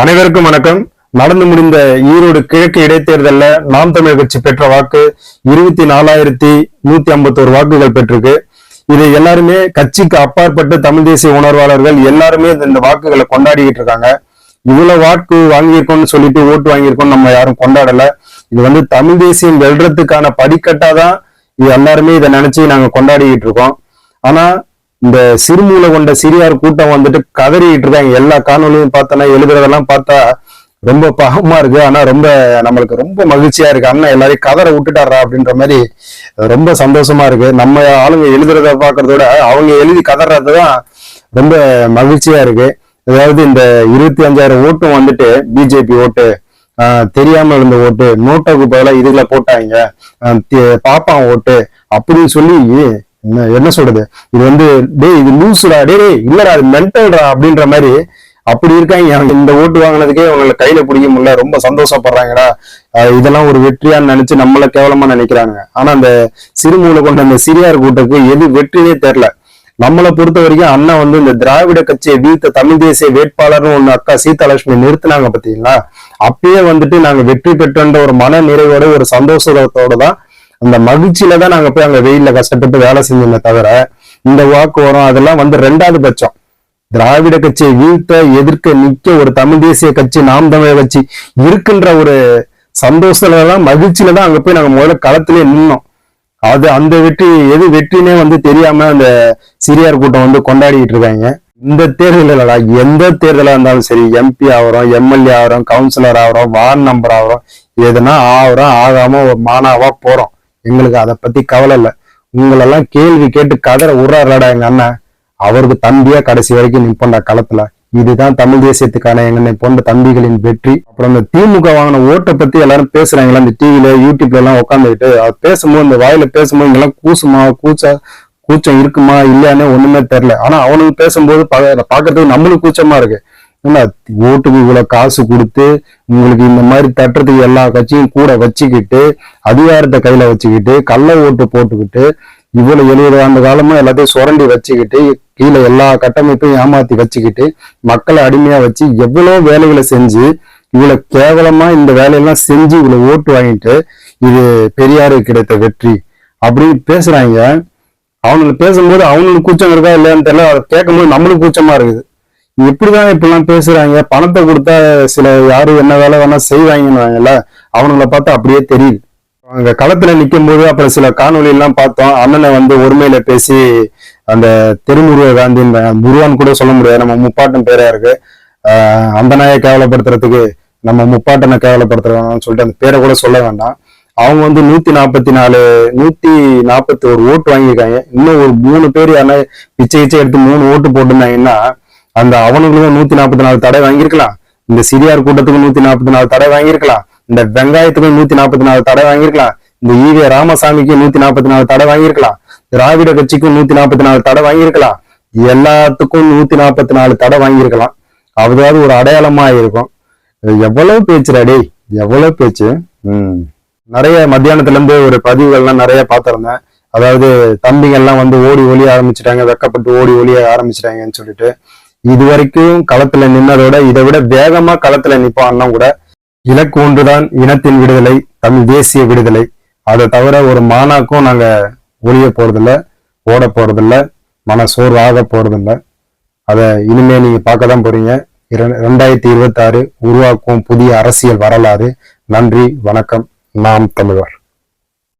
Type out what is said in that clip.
அனைவருக்கும் வணக்கம். நடந்து முடிந்த ஈரோடு கிழக்கு இடைத்தேர்தலில் நாம் தமிழர் கட்சி பெற்ற வாக்கு இருபத்தி நாலாயிரத்தி நூத்தி ஐம்பத்தோரு வாக்குகள் பெற்றிருக்கு. இது எல்லாருமே கட்சிக்கு அப்பாற்பட்டு தமிழ் தேசிய உணர்வாளர்கள் எல்லாருமே இந்த- இந்த வாக்குகளை கொண்டாடிக்கிட்டு இருக்காங்க. இவ்வளவு வாக்கு வாங்கியிருக்கோம்னு சொல்லிட்டு ஓட்டு வாங்கியிருக்கோம் நம்ம யாரும் கொண்டாடல. இது வந்து தமிழ் தேசியம் வெல்றதுக்கான படிக்கட்டாதான் இது எல்லாருமே இதை நினைச்சு நாங்க கொண்டாடிக்கிட்டு இருக்கோம். ஆனா இந்த சிறுமூலை கொண்ட சிறியார் கூட்டம் வந்துட்டு கதறிட்டு இருக்காங்க எல்லா காணொலியும் பார்த்தோன்னா எழுதுறதெல்லாம் பார்த்தா ரொம்ப பாகமா இருக்கு. ஆனா ரொம்ப நம்மளுக்கு ரொம்ப மகிழ்ச்சியா இருக்கு. அண்ணன் எல்லாரையும் கதற விட்டுட்டாரா அப்படின்ற மாதிரி ரொம்ப சந்தோஷமா இருக்கு. நம்ம ஆளுங்க எழுதுறத பாக்குறதோட விட அவங்க எழுதி கதறதுதான் ரொம்ப மகிழ்ச்சியா இருக்கு. அதாவது இந்த இருபத்தி அஞ்சாயிரம் ஓட்டும் வந்துட்டு பிஜேபி ஓட்டு தெரியாம இருந்த ஓட்டு நோட்டுக்கு பதிலாக இதுல போட்டாங்க. பாப்பா ஓட்டு அப்படின்னு சொல்லி என்ன என்ன சொல்றது? இது வந்து டேய் இது லூசுடா டே டேய், இல்லடா அது மென்டல்டா அப்படின்ற மாதிரி அப்படி இருக்காங்க. இந்த ஓட்டு வாங்கினதுக்கே அவங்களை கையில பிடிக்க முடியல. ரொம்ப சந்தோஷப்படுறாங்கடா. இதெல்லாம் ஒரு வெற்றியான்னு நினைச்சு நம்மள கேவலமா நினைக்கிறாங்க ஆனா அந்த சிறுமூல கொண்ட அந்த சிறியார் கூட்டத்துக்கு எது வெற்றினே தெரியல. நம்மளை பொறுத்த வரைக்கும் அண்ணா வந்து இந்த திராவிட கட்சியை வீழ்த்த தமிழ் தேசிய வேட்பாளர்னு ஒண்ணு அக்கா சீதாலட்சுமி நிறுத்தினாங்க பாத்தீங்களா அப்பயே வந்துட்டு நாங்க வெற்றி பெற்றோன்ற ஒரு மன நிறைவோட ஒரு சந்தோஷத்தோட தான் அந்த மகிழ்ச்சியில தான் நாங்க போய் அங்க வெயில்ல கஷ்டப்பட்டு வேலை செஞ்சோமே தவிர இந்த வாக்கு வரும் அதெல்லாம் வந்து ரெண்டாவது பட்சம். திராவிட கட்சியை வீழ்த்த எதிர்க்க நிக்க ஒரு தமிழ் தேசிய கட்சி நாம் தமிழர் கட்சி இருக்கின்ற ஒரு சந்தோஷத்துல தான் மகிழ்ச்சியில தான் அங்க போய் நாங்க முதல்ல களத்திலே நின்னோம். அது அந்த வெற்றி எது வெற்றினே வந்து தெரியாம அந்த சிறியார் கூட்டம் வந்து கொண்டாடிட்டு இருக்காங்க. இந்த தேர்தலா எந்த தேர்தலா இருந்தாலும் சரி எம்பி ஆகிறோம் எம்எல்ஏ ஆகிறோம் கவுன்சிலர் ஆகிறோம் வார்டு நம்பர் ஆகிறோம் எதுனா ஆகிறோம் ஆகாம ஒரு மானாவா போறோம். எங்களுக்கு அதை பத்தி கவலை இல்லை. உங்களெல்லாம் கேள்வி கேட்டு கதற உர்றாருடா எங்க அண்ணன் அவருக்கு தம்பியா கடைசி வரைக்கும் நிப்பண்டா களத்துல. இதுதான் தமிழ் தேசியத்துக்கான எங்களை போன்ற தம்பிகளின் வெற்றி. அப்புறம் இந்த திமுக வாங்கின ஓட்டை பத்தி எல்லாரும் பேசுறாங்களா இந்த டிவில யூடியூப்ல எல்லாம் உட்காந்துக்கிட்டு அவர் பேசும்போது இந்த வாயில பேசும்போது இங்கெல்லாம் கூசுமா கூச்சா கூச்சம் இருக்குமா இல்லையானே ஒண்ணுமே தெரியல. ஆனா அவனுக்கு பேசும்போது பாக்குறதுக்கு நம்மளுக்கு கூச்சமா இருக்கு. என்ன ஓட்டுக்கு இவ்வளவு காசு கொடுத்து உங்களுக்கு இந்த மாதிரி தட்டுறதுக்கு எல்லா கட்சியும் கூட வச்சுக்கிட்டு அதிகாரத்தை கையில வச்சுக்கிட்டு கள்ள ஓட்டு போட்டுக்கிட்டு இவ்வளவு எழுபது ஆண்டு காலமா எல்லாத்தையும் சுரண்டி வச்சுக்கிட்டு கீழே எல்லா கட்டமைப்பையும் ஏமாத்தி வச்சுக்கிட்டு மக்களை அடிமையா வச்சு எவ்வளவு வேலைகளை செஞ்சு இவ்வளவு கேவலமா இந்த வேலையெல்லாம் செஞ்சு இவ்வளவு ஓட்டு வாங்கிட்டு இது பெரியாருக்கு கிடைத்த வெற்றி அப்படின்னு பேசுறாங்க. அவனுக்கு பேசும்போது அவனுக்கு கூச்சம் இருக்கா இல்லையான்னு தெரியல. அதை கேட்கும்போது நம்மளுக்கு கூச்சமா இருக்குது. இப்படிதான் இப்படிலாம் பேசுறாங்க. பணத்தை கொடுத்தா சில யாரு என்ன வேலை வேணா செய்வாங்கன்னு அவனுங்களை பார்த்தா அப்படியே தெரியுது. அங்க களத்துல நிக்கும் போது அப்புறம் சில காணொலி எல்லாம் பார்த்தோம். அண்ணனை வந்து ஒருமையில பேசி அந்த திருமுருக காந்தி முருவான் கூட சொல்ல முடியாது. நம்ம முப்பாட்டன் பேரா இருக்கு. ஆஹ் அந்த நாயை கேவலப்படுத்துறதுக்கு நம்ம முப்பாட்டனை கேவலப்படுத்துறோம்னு சொல்லிட்டு அந்த பேரை கூட சொல்ல வேண்டாம். அவங்க வந்து நூத்தி நாற்பத்தி நாலு நூத்தி நாற்பத்தி ஒரு ஓட்டு வாங்கியிருக்காங்க. இன்னும் ஒரு மூணு பேர் யாரா பிச்சை கிச்சை எடுத்து மூணு ஓட்டு போட்டிருந்தாங்கன்னா அந்த அவனுங்களும் நூத்தி நாற்பத்தி நாலு தடை வாங்கியிருக்கலாம். இந்த சிறியார் கூட்டத்துக்கும் நூத்தி நாற்பத்தி நாலு தடை வாங்கியிருக்கலாம். இந்த வெங்காயத்துக்கும் நூத்தி நாற்பத்தி நாலு தடை வாங்கியிருக்கலாம். இந்த ஈவே ராமசாமிக்கும் நூத்தி நாற்பத்தி நாலு தடை வாங்கியிருக்கலாம். திராவிட கட்சிக்கும் நூத்தி நாற்பத்தி நாலு தடை வாங்கியிருக்கலாம். எல்லாத்துக்கும் நூத்தி நாற்பத்தி நாலு தடை வாங்கியிருக்கலாம். அதாவது ஒரு அடையாளமா இருக்கும். எவ்வளவு பேச்சுடா டேய் எவ்வளவு பேச்சு? உம் நிறைய மத்தியானத்துல இருந்து ஒரு பதிவுகள்லாம் நிறைய பார்த்திருந்தேன். அதாவது தம்பிங்கெல்லாம் வந்து ஓடி ஒளிய ஆரம்பிச்சிட்டாங்க வெக்கப்பட்டு ஓடி ஒளிய ஆரம்பிச்சிட்டாங்கன்னு சொல்லிட்டு. இது வரைக்கும் களத்துல நின்னதோட இதை விட வேகமா களத்துல நிப்பான் அண்ணன் கூட இலக்கு ஒன்றுதான் இனத்தின் விடுதலை தமிழ் தேசிய விடுதலை. அதை தவிர ஒரு மானாக்கும் நாங்க ஒளிய போறதில்ல ஓட போறதில்ல மன சோர்வாக போறதில்ல. அதை இனிமே நீங்க பார்க்க தான் போறீங்க. இர- ரெண்டாயிரத்தி இருபத்தி ஆறு உருவாக்கும் புதிய அரசியல் வரலாறு. நன்றி வணக்கம். நாம் தமிழர்.